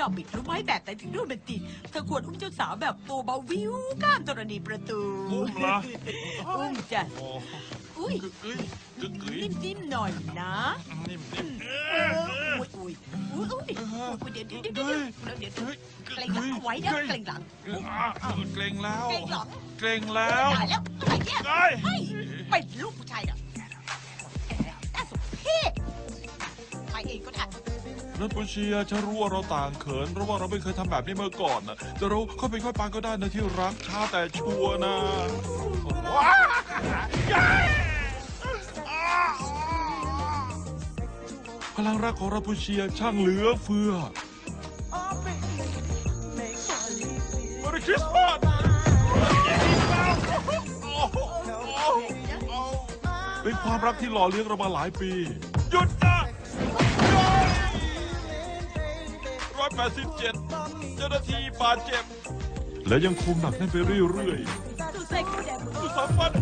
ดอกบิดรู้ไหมแบบแต่ถึงโรแมนติกเธอควรอุ้มเจ้าสาวแบบตัวเบาวิวข้ามธรณีประตูอุ้มเหรอ อุ้มจ้ะโอ้อุ้ยกึกกึ้ยกึกกึ้ยนิ่มๆหน่อยนะนิ่มนิ่มเอออุ้ยอุ้ยอุ้ยอุ้ยอุ้ยเดี๋ยวเดี๋ยวเดี๋ยวเดี๋ยวเดี๋ยวเดี๋ยวเฮ้ยเกรงหลังเอาไว้นะเกรงหลังเกรงแล้วเกรงหลังเกรงแล้วตายแล้วอะไรเนี่ยเอ้ยเฮ้ยเป็นลูกผู้ชายเหรอน่า นัทปุเชียฉันรู้ว่าเราต่างเขินเพราะว่าเราไม่เคยทำแบบนี้มาก่อนนะแต่เราค่อยเป็นค่อยไปก็ได้นะที่รักช้าแต่ชัวร์นะว้าพลังรักของรัทปุเชียช่างเหลือเฟือมริสต์มาสเป็นความรักที่หล่อเลี้ยงเรามาหลายปี หยุดนะ ร้อยแปดสิบเจ็ดเจ้าหน้าที่บาดเจ็บ และยังคงหนักแน่นไปเรื่อยดูใส่กุญแจมือๆสุสานฟัน